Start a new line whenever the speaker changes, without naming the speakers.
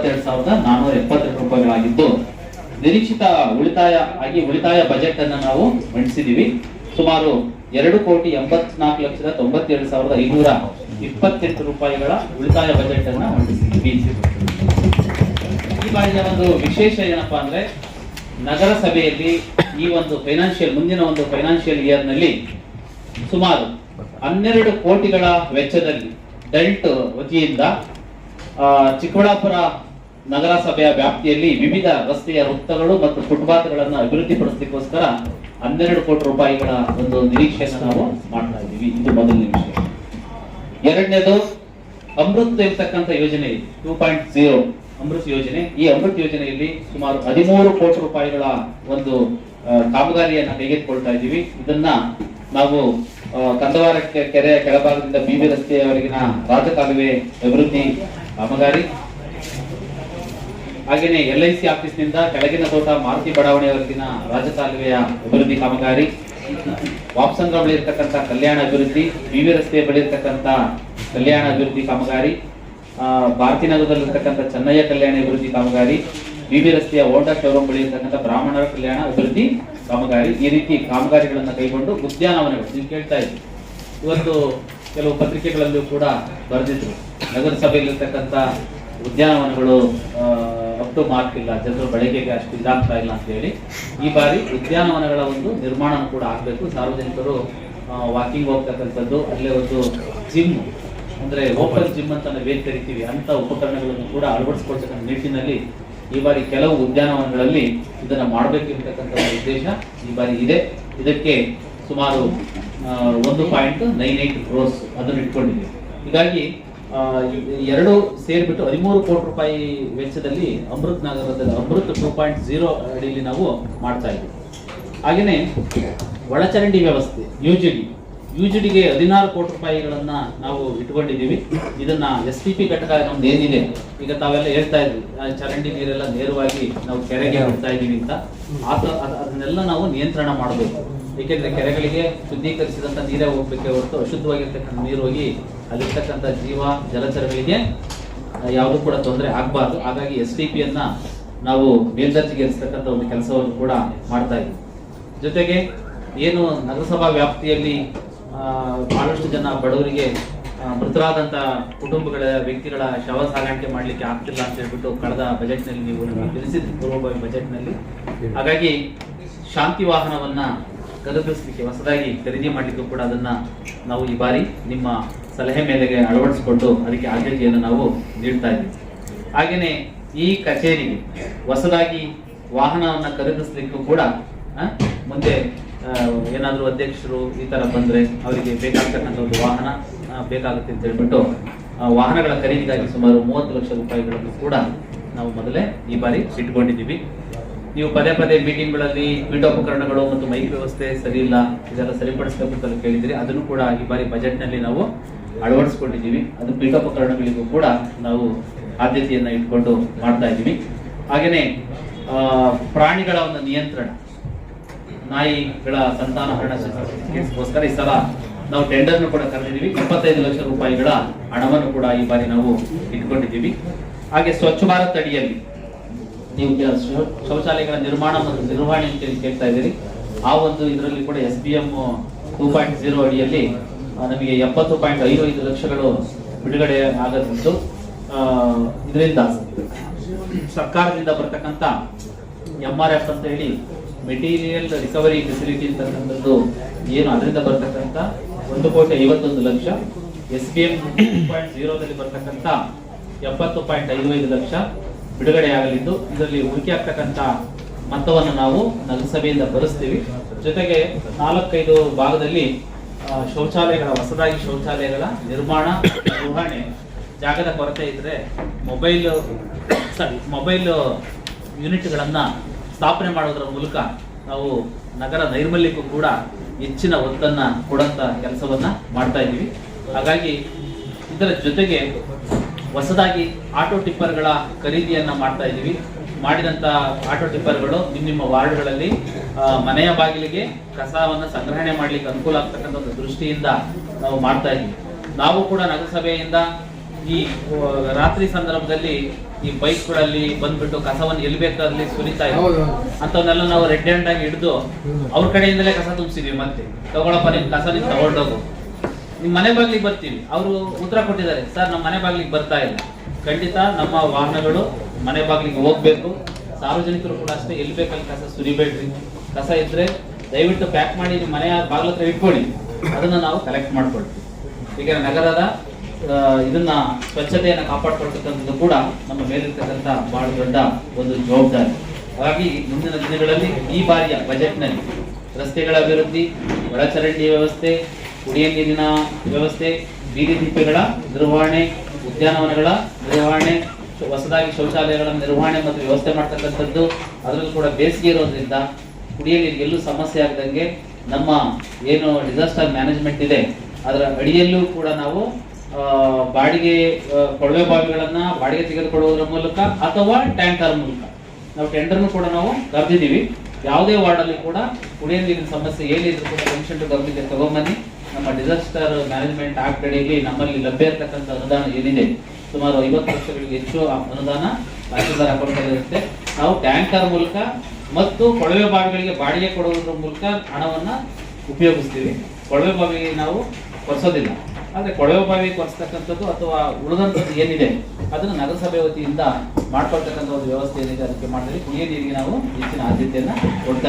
ಎಂಬತ್ತೆರಡು ಸಾವಿರದ ನಾನೂರ ಎಪ್ಪತ್ತೆರಡು ರೂಪಾಯಿಗಳಾಗಿದ್ದು, ನಿರೀಕ್ಷಿತ ಉಳಿತಾಯ ಆಗಿ ಉಳಿತಾಯ ಬಜೆಟ್ ಅನ್ನು ನಾವು ಮಂಡಿಸಿದೀವಿ. ಸುಮಾರು ಎರಡು ಕೋಟಿ ಎಂಬತ್ನಾಲ್ಕು ಲಕ್ಷದ ತೊಂಬತ್ತೇಳು ಸಾವಿರದ ಐನೂರ ಇಪ್ಪತ್ತೆಂಟು ರೂಪಾಯಿಗಳ ಉಳಿತಾಯ ಬಜೆಟ್ ಅನ್ನ ಮಂಡಿಸಿದ್ದೀವಿ ಈ ಬಾರಿಯ ಒಂದು ವಿಶೇಷ ಏನಪ್ಪಾ ಅಂದ್ರೆ, ನಗರಸಭೆಯಲ್ಲಿ ಈ ಒಂದು ಫೈನಾನ್ಷಿಯಲ್, ಮುಂದಿನ ಒಂದು ಫೈನಾನ್ಷಿಯಲ್ ಇಯರ್ನಲ್ಲಿ ಸುಮಾರು ಹನ್ನೆರಡು ಕೋಟಿಗಳ ವೆಚ್ಚದಲ್ಲಿ ಡೆಲ್ಟ್ ವತಿಯಿಂದ ಚಿಕ್ಕಬಳ್ಳಾಪುರ ನಗರಸಭೆಯ ವ್ಯಾಪ್ತಿಯಲ್ಲಿ ವಿವಿಧ ರಸ್ತೆಯ ವೃತ್ತಗಳು ಮತ್ತು ಫುಟ್ಪಾತ್ಗಳನ್ನು ಅಭಿವೃದ್ಧಿಪಡಿಸಲಿಕ್ಕೋಸ್ಕರ ಹನ್ನೆರಡು ಕೋಟಿ ರೂಪಾಯಿಗಳ ಒಂದು ನಿರೀಕ್ಷೆಯನ್ನು ನಾವು ಮಾಡ್ತಾ ಇದ್ದೀವಿ. ಇದು ಮೊದಲನೇ ವಿಷಯ. ಎರಡನೇದು, ಅಮೃತ್ ಇರ್ತಕ್ಕಂಥ ಯೋಜನೆ ಟೂ ಪಾಯಿಂಟ್ ಜೀರೋ ಅಮೃತ್ ಯೋಜನೆ. ಈ ಅಮೃತ್ ಯೋಜನೆಯಲ್ಲಿ ಸುಮಾರು ಹದಿಮೂರು ಕೋಟಿ ರೂಪಾಯಿಗಳ ಒಂದು ಕಾಮಗಾರಿಯನ್ನು ಕೈಗೆತ್ತಿಕೊಳ್ತಾ ಇದ್ದೀವಿ. ಇದನ್ನ ನಾವು ಕಂದವಾರ ಕೆರೆಯ ಕೆಳಭಾಗದಿಂದ ಬಿಬಿ ರಸ್ತೆಯವರೆಗಿನ ರಾಜಕಾಲುವೆ ಅಭಿವೃದ್ಧಿ ಕಾಮಗಾರಿ ಹಾಗೇನೆ ಎಲ್ ಐ ಸಿ ಆಫೀಸ್ನಿಂದ ಕೆಳಗಿನ ತೋಟ ಮಾರುತಿ ಬಡಾವಣೆಯವರೆಗಿನ ರಾಜಕಾಲುವೆಯ ಅಭಿವೃದ್ಧಿ ಕಾಮಗಾರಿ ವಾಪ್ಸಂದ್ರ ಬಳಿ ಇರತಕ್ಕಂಥ ಕಲ್ಯಾಣ ಅಭಿವೃದ್ಧಿ ವಿವಿ ರಸ್ತೆ ಬಳಿ ಇರತಕ್ಕಂಥ ಕಲ್ಯಾಣ ಅಭಿವೃದ್ಧಿ ಕಾಮಗಾರಿ ಭಾರತೀನಗರದಲ್ಲಿರ್ತಕ್ಕಂಥ ಚೆನ್ನಯ್ಯ ಕಲ್ಯಾಣ ಅಭಿವೃದ್ಧಿ ಕಾಮಗಾರಿ ವಿವಿ ರಸ್ತೆಯ ಓಲ್ಡಾ ಶೋರೂಮ್ ಬಳಿ ಇರತಕ್ಕಂಥ ಬ್ರಾಹ್ಮಣರ ಕಲ್ಯಾಣ ಅಭಿವೃದ್ಧಿ ಕಾಮಗಾರಿ ಈ ರೀತಿ ಕಾಮಗಾರಿಗಳನ್ನು ಕೈಗೊಂಡು ಉದ್ಯಾನವನಗಳು ನೀವು ಕೇಳ್ತಾ ಇದ್ದೀವಿ ಇವತ್ತು ಕೆಲವು ಪತ್ರಿಕೆಗಳಲ್ಲೂ ಕೂಡ ಬರೆದಿದ್ರು. ನಗರಸಭೆಯಲ್ಲಿರ್ತಕ್ಕಂಥ ಉದ್ಯಾನವನಗಳು ಅಪ್ ಟು ಮಾರ್ಕ್ ಇಲ್ಲ, ಜನರ ಬಳಕೆಗೆ ಅಷ್ಟು ಇದಾಗ್ತಾ ಇಲ್ಲ ಅಂತ ಹೇಳಿ ಈ ಬಾರಿ ಉದ್ಯಾನವನಗಳ ಒಂದು ನಿರ್ಮಾಣ ಕೂಡ ಆಗಬೇಕು. ಸಾರ್ವಜನಿಕರು ವಾಕಿಂಗ್ ಹೋಗ್ತಕ್ಕಂಥದ್ದು, ಅಲ್ಲೇ ಒಂದು ಜಿಮ್ ಅಂದ್ರೆ ಓಪನ್ ಜಿಮ್ ಅಂತ ನಾವೇನ್ ಕರಿತೀವಿ, ಅಂತ ಉಪಕರಣಗಳನ್ನು ಕೂಡ ಅಳವಡಿಸ್ಕೊಳ್ತಕ್ಕಂಥ ನಿಟ್ಟಿನಲ್ಲಿ ಈ ಬಾರಿ ಕೆಲವು ಉದ್ಯಾನವನಗಳಲ್ಲಿ ಇದನ್ನ ಮಾಡಬೇಕಿರ್ತಕ್ಕಂಥ ಉದ್ದೇಶ ಈ ಬಾರಿ ಇದೆ. ಇದಕ್ಕೆ ಸುಮಾರು ಒಂದು ಪಾಯಿಂಟ್ ನೈನ್ ಏಟ್ ಕ್ರೋಸ್ ಅದನ್ನು ಇಟ್ಕೊಂಡಿದೆ ಹೀಗಾಗಿ ಎರಡು ಸೇರಿಬಿಟ್ಟು ಹದಿಮೂರು ಕೋಟಿ ರೂಪಾಯಿ ವೆಚ್ಚದಲ್ಲಿ ಅಮೃತ್ ನಗರದಲ್ಲಿ, ಅಮೃತ್ ಟೂ ಪಾಯಿಂಟ್ ಜೀರೋ ಅಡಿಯಲ್ಲಿ ನಾವು ಮಾಡ್ತಾ ಇದ್ದೀವಿ. ಹಾಗೆಯೇ ಒಳಚರಂಡಿ ವ್ಯವಸ್ಥೆ U G D U G ಡಿಗೆ ಹದಿನಾರು ಕೋಟಿ ರೂಪಾಯಿಗಳನ್ನು ನಾವು ಇಟ್ಕೊಂಡಿದ್ದೀವಿ. ಇದನ್ನ ಎಸ್ ಟಿ ಪಿ ಘಟಕ ನಮ್ದು ಏನಿದೆ, ಈಗ ತಾವೆಲ್ಲ ಹೇಳ್ತಾ ಇದ್ವಿ ಚರಂಡಿ ನೀರೆಲ್ಲ ನೇರವಾಗಿ ನಾವು ಕೆರೆಗೆ ಹೋಗ್ತಾ ಇದ್ದೀವಿ ಅಂತ. ಅದನ್ನೆಲ್ಲ ನಾವು ನಿಯಂತ್ರಣ ಮಾಡಬೇಕು. ಏಕೆಂದ್ರೆ ಕೆರೆಗಳಿಗೆ ಶುದ್ಧೀಕರಿಸಿದಂಥ ನೀರೇ ಹೋಗ್ಬೇಕೆ ಹೊರತು ಅಶುದ್ಧವಾಗಿರ್ತಕ್ಕಂಥ ನೀರು ಹೋಗಿ ಅಲ್ಲಿರ್ತಕ್ಕಂಥ ಜೀವ, ಜಲಚರಗಳಿಗೆ ಯಾವುದು ಕೂಡ ತೊಂದರೆ ಆಗಬಾರ್ದು. ಹಾಗಾಗಿ ಎಸ್ ಟಿ ಪಿಯನ್ನ ನಾವು ಮೇಲ್ದರ್ಜೆಗೇರಿಸ್ತಕ್ಕಂಥ ಒಂದು ಕೆಲಸವನ್ನು ಕೂಡ ಮಾಡ್ತಾ ಇದ್ದೀವಿ. ಜೊತೆಗೆ ಏನು ನಗರಸಭಾ ವ್ಯಾಪ್ತಿಯಲ್ಲಿ ಬಹಳಷ್ಟು ಜನ ಬಡವರಿಗೆ ಮೃತರಾದಂಥ ಕುಟುಂಬಗಳ ವ್ಯಕ್ತಿಗಳ ಶವ ಸಾಗಾಣಿಕೆ ಮಾಡಲಿಕ್ಕೆ ಆಗ್ತಿಲ್ಲ ಅಂತ ಹೇಳ್ಬಿಟ್ಟು ಕಳೆದ ಬಜೆಟ್ನಲ್ಲಿ ನೀವು ತಿಳಿಸಿದ್ರಿ. ಪೂರ್ವಭಾವಿ ಬಜೆಟ್ನಲ್ಲಿ ಹಾಗಾಗಿ ಶಾಂತಿ ವಾಹನವನ್ನ ಖರೀದಿಸಲಿಕ್ಕೆ ಹೊಸದಾಗಿ ಖರೀದಿ ಮಾಡಲಿಕ್ಕೂ ಕೂಡ ಅದನ್ನ ನಾವು ಈ ಬಾರಿ ನಿಮ್ಮ ಸಲಹೆ ಮೇಲೆಗೆ ಅಳವಡಿಸಿಕೊಂಡು ಅದಕ್ಕೆ ಆದ್ಯತೆಯನ್ನು ನಾವು ನೀಡ್ತಾ ಇದ್ದೀವಿ. ಹಾಗೇನೆ ಈ ಕಚೇರಿಗೆ ಹೊಸದಾಗಿ ವಾಹನವನ್ನ ಖರೀದಿಸ್ಲಿಕ್ಕೂ ಕೂಡ ಮುಂದೆ ಏನಾದ್ರೂ ಅಧ್ಯಕ್ಷರು ಈ ತರ ಬಂದ್ರೆ ಅವರಿಗೆ ಬೇಕಾಗ್ತಕ್ಕಂಥ ಒಂದು ವಾಹನ ಬೇಕಾಗುತ್ತೆ ಅಂತ ಹೇಳ್ಬಿಟ್ಟು ವಾಹನಗಳ ಖರೀದಿಗಾಗಿ ಸುಮಾರು ಮೂವತ್ತು ಲಕ್ಷ ರೂಪಾಯಿಗಳನ್ನು ಕೂಡ ನಾವು ಮೊದಲೇ ಈ ಬಾರಿ ಇಟ್ಕೊಂಡಿದ್ದೀವಿ. ನೀವು ಪದೇ ಪದೇ ಮೀಟಿಂಗ್ಗಳಲ್ಲಿ ಪೀಠೋಪಕರಣಗಳು ಮತ್ತು ಮೈಕ್ ವ್ಯವಸ್ಥೆ ಸರಿ ಇಲ್ಲ ಇದೆಲ್ಲ ಸರಿಪಡಿಸಬೇಕು ಅಂತ ಕೇಳಿದ್ರಿ ಅದನ್ನು ಕೂಡ ಈ ಬಾರಿ ಬಜೆಟ್ನಲ್ಲಿ ನಾವು ಅಳವಡಿಸ್ಕೊಂಡಿದ್ದೀವಿ. ಅದು ಪೀಠೋಪಕರಣಗಳಿಗೂ ಕೂಡ ನಾವು ಆದ್ಯತೆಯನ್ನ ಇಟ್ಕೊಂಡು ಮಾಡ್ತಾ ಇದ್ದೀವಿ. ಹಾಗೇನೆ ಆ, ಪ್ರಾಣಿಗಳ ಒಂದು ನಿಯಂತ್ರಣ ನಾಯಿಗಳ ಸಂತಾನಹರಣ ಹರಣಗೋಸ್ಕರ ಈ ಸಲ ನಾವು ಟೆಂಡರ್ನು ಕೂಡ ಕರೆದಿದ್ದೀವಿ. ಇಪ್ಪತ್ತೈದು ಲಕ್ಷ ರೂಪಾಯಿಗಳ ಹಣವನ್ನು ಕೂಡ ಈ ಬಾರಿ ನಾವು ಇಟ್ಕೊಂಡಿದ್ದೀವಿ. ಹಾಗೆ ಸ್ವಚ್ಛ ಭಾರತ್ ಅಡಿಯಲ್ಲಿ ನೀವು ಶೌಚಾಲಯಗಳ ನಿರ್ಮಾಣ ಮತ್ತು ನಿರ್ವಹಣೆ ಅಂತ ಹೇಳಿ ಕೇಳ್ತಾ ಇದ್ದೀರಿ. ಆ ಒಂದು ಇದರಲ್ಲಿ ಕೂಡ S B M two point zero ಅಡಿಯಲ್ಲಿ ನಮಗೆ ಎಪ್ಪತ್ತು ಪಾಯಿಂಟ್ ಐದು ಐದು ಲಕ್ಷಗಳು ಬಿಡುಗಡೆ ಆಗದಿದ್ದು ಇದರಿಂದ ಸರ್ಕಾರದಿಂದ ಬರ್ತಕ್ಕಂಥ ಎಂ ಆರ್ ಎಫ್ ಅಂತ ಹೇಳಿ ಮೆಟೀರಿಯಲ್ ರಿಕವರಿ ಫೆಸಿಲಿಟಿ ಅಂತಕ್ಕಂಥದ್ದು ಏನು ಅದರಿಂದ ಬರ್ತಕ್ಕಂಥ ಒಂದು ಕೋಟಿ ಐವತ್ತೊಂದು lakh S B M point ಜೀರೋದಲ್ಲಿ ಬರ್ತಕ್ಕಂಥ ಎಪ್ಪತ್ತು ಪಾಯಿಂಟ್ ಐದು ಐದು ಲಕ್ಷ ಬಿಡುಗಡೆಯಾಗಲಿದ್ದು, ಇದರಲ್ಲಿ ಉಳಿಕೆ ಆಗ್ತಕ್ಕಂಥ ಮೊತ್ತವನ್ನು ನಾವು ನಗರಸಭೆಯಿಂದ ಭರಿಸ್ತೀವಿ ಜೊತೆಗೆ ನಾಲ್ಕೈದು ಭಾಗದಲ್ಲಿ ಶೌಚಾಲಯಗಳ, ಹೊಸದಾಗಿ ಶೌಚಾಲಯಗಳ ನಿರ್ಮಾಣ, ನಿರ್ವಹಣೆ ಜಾಗದ ಕೊರತೆ ಇದ್ದರೆ ಮೊಬೈಲ್ ಸಾರಿ ಮೊಬೈಲ್ ಯೂನಿಟ್ಗಳನ್ನು ಸ್ಥಾಪನೆ ಮಾಡೋದರ ಮೂಲಕ ನಾವು ನಗರ ನೈರ್ಮಲ್ಯಕ್ಕೂ ಕೂಡ ಹೆಚ್ಚಿನ ಒತ್ತನ್ನು ಕೊಡಂತ ಕೆಲಸವನ್ನ ಮಾಡ್ತಾ ಇದ್ದೀವಿ. ಹಾಗಾಗಿ ಇದರ ಜೊತೆಗೆ ಹೊಸದಾಗಿ ಆಟೋ ಟಿಪ್ಪರ್ಗಳ ಖರೀದಿಯನ್ನ ಮಾಡ್ತಾ ಇದ್ದೀವಿ. ಮಾಡಿದಂಥ ಆಟೋ ಟಿಪ್ಪರ್ಗಳು ನಿಮ್ಮ ನಿಮ್ಮ ವಾರ್ಡ್ಗಳಲ್ಲಿ ಆ, ಮನೆಯ ಬಾಗಿಲಿಗೆ ಕಸವನ್ನ ಸಂಗ್ರಹಣೆ ಮಾಡಲಿಕ್ಕೆ ಅನುಕೂಲ ಆಗ್ತಕ್ಕಂಥ ಒಂದು ದೃಷ್ಟಿಯಿಂದ ನಾವು ಮಾಡ್ತಾ ಇದ್ದೀವಿ. ನಾವು ಕೂಡ ನಗರಸಭೆಯಿಂದ ಈ ರಾತ್ರಿ ಸಂದರ್ಭದಲ್ಲಿ ಈ ಬೈಕ್ಗಳಲ್ಲಿ ಬಂದ್ಬಿಟ್ಟು ಕಸವನ್ನು ಎಲ್ಲಿ ಬೇಕಾದಲ್ಲಿ ಸುರಿತಾ
ಇದ್ದೀವಿ
ಅಂಥವನ್ನೆಲ್ಲ ನಾವು ರೆಡ್ ಹ್ಯಾಂಡ್ ಆಗಿ ಹಿಡಿದು ಅವ್ರ ಕಡೆಯಿಂದಲೇ ಕಸ ತುಂಬಿಸಿದ್ವಿ ಮತ್ತೆ. ತಗೊಳಪ್ಪ ನಿಮ್ ಕಸ ನಿಮ್ಗೆ ತಗೊಂಡೋಗು. ನಿಮ್ ಮನೆ ಬಾಗ್ಲಿಗೆ ಬರ್ತೀವಿ. ಅವರು ಉತ್ತರ ಕೊಟ್ಟಿದ್ದಾರೆ. ಸರ್, ನಮ್ಮ ಮನೆ ಬಾಗ್ಲಿಗೆ ಬರ್ತಾ ಇಲ್ಲ. ಖಂಡಿತ ನಮ್ಮ ವಾಹನಗಳು ಮನೆ ಬಾಗ್ಲಿಗೆ ಹೋಗ್ಬೇಕು. ಸಾರ್ವಜನಿಕರು ಕೂಡ ಅಷ್ಟೇ ಎಲ್ಲಿ ಬೇಕಲ್ಲಿ ಕಸ ಸುರಿಬೇಡ್ರಿ. ಕಸ ಇದ್ರೆ ದಯವಿಟ್ಟು ಪ್ಯಾಕ್ ಮಾಡಿ ನಿಮ್ಮ ಮನೆಯ ಬಾಗ್ಲ ಹತ್ರ ಇಟ್ಕೊಳ್ಳಿ. ಅದನ್ನ ನಾವು ಕಲೆಕ್ಟ್ ಮಾಡ್ಕೊಳ್ತೀವಿ. ಈಗ ನಗರದ ಇದನ್ನ ಸ್ವಚ್ಛತೆಯನ್ನು ಕಾಪಾಡ್ಕೊಳ್ತಕ್ಕಂಥದ್ದು ಕೂಡ ನಮ್ಮ ಮೇಲಿರ್ತಕ್ಕಂಥ ಬಹಳ ದೊಡ್ಡ ಒಂದು ಜವಾಬ್ದಾರಿ. ಹಾಗಾಗಿ ಮುಂದಿನ ದಿನಗಳಲ್ಲಿ ಈ ಬಾರಿಯ ಬಜೆಟ್ನಲ್ಲಿ ರಸ್ತೆಗಳ ಅಭಿವೃದ್ಧಿ, ಒಳಚರಂಡಿ ವ್ಯವಸ್ಥೆ ಕುಡಿಯ ನೀರಿನ ವ್ಯವಸ್ಥೆ, ಬೀದಿ ದೀಪಗಳ ನಿರ್ವಹಣೆ, ಉದ್ಯಾನವನಗಳ ನಿರ್ವಹಣೆ ಹೊಸದಾಗಿ ಶೌಚಾಲಯಗಳ ನಿರ್ವಹಣೆ ಮತ್ತು ವ್ಯವಸ್ಥೆ ಮಾಡ್ತಕ್ಕಂಥದ್ದು, ಅದರಲ್ಲೂ ಕೂಡ ಬೇಸಿಗೆ ಇರೋದ್ರಿಂದ ಕುಡಿಯ ನೀರಿಗೆ ಎಲ್ಲೂ ಸಮಸ್ಯೆ ಆಗದಂಗೆ ನಮ್ಮ ಏನು ಡಿಸಾಸ್ಟರ್ ಮ್ಯಾನೇಜ್ಮೆಂಟ್ ಇದೆ, ಅದರ ಅಡಿಯಲ್ಲೂ ಕೂಡ ನಾವು ಬಾಡಿಗೆ ಕೊಳವೆ ಬಾವಿಗಳನ್ನು ಬಾಡಿಗೆ ತೆಗೆದುಕೊಳ್ಳುವುದರ ಮೂಲಕ ಅಥವಾ ಟ್ಯಾಂಕರ್ ಮೂಲಕ. ನಾವು ಟೆಂಡರ್ನು ಕೂಡ ನಾವು ಕರೆದಿದ್ದೀವಿ. ಯಾವುದೇ ವಾರ್ಡಲ್ಲಿ ಕೂಡ ಕುಡಿಯ ನೀರಿನ ಸಮಸ್ಯೆ ಏನಿದ್ರು ಕೂಡ ಕಮಿಷನ್ ಗಮನಕ್ಕೆ ತಗೊಂಬನ್ನಿ. ನಮ್ಮ ಡಿಸಾಸ್ಟರ್ ಮ್ಯಾನೇಜ್ಮೆಂಟ್ ಆಕ್ಟ್ ಅಡಿಯಲ್ಲಿ ನಮ್ಮಲ್ಲಿ ಲಭ್ಯ ಇರತಕ್ಕಂಥ ಅನುದಾನ ಏನಿದೆ, ಸುಮಾರು ಐವತ್ತು ವರ್ಷಗಳಿಗೆ ಹೆಚ್ಚು ಅನುದಾನ ಅಕೌಂಟಲ್ಲಿ ಇರುತ್ತೆ. ನಾವು ಟ್ಯಾಂಕರ್ ಮೂಲಕ ಮತ್ತು ಕೊಳವೆ ಬಾವಿಗಳಿಗೆ ಬಾಡಿಗೆ ಕೊಡುವುದರ ಮೂಲಕ ಹಣವನ್ನ ಉಪಯೋಗಿಸ್ತೀವಿ. ಕೊಳವೆ ಬಾವಿಗೆ ನಾವು ಕೊರೆಸೋದಿಲ್ಲ. ಆದರೆ ಕೊಳವೆ ಬಾವಿ ಕೊರೆಸ್ತಕ್ಕಂಥದ್ದು ಅಥವಾ ಉಳಿದಂಥದ್ದು ಏನಿದೆ, ಅದನ್ನು ನಗರಸಭೆ ವತಿಯಿಂದ ಮಾಡ್ಕೊಳ್ತಕ್ಕಂಥ ಒಂದು ವ್ಯವಸ್ಥೆ ಏನಿದೆ, ಅದಕ್ಕೆ ಮಾಡಿದ್ರೆ ಕುಡಿಯೋ ನೀರಿಗೆ ನಾವು ಹೆಚ್ಚಿನ ಆದ್ಯತೆಯನ್ನು ಕೊಡ್ತಾ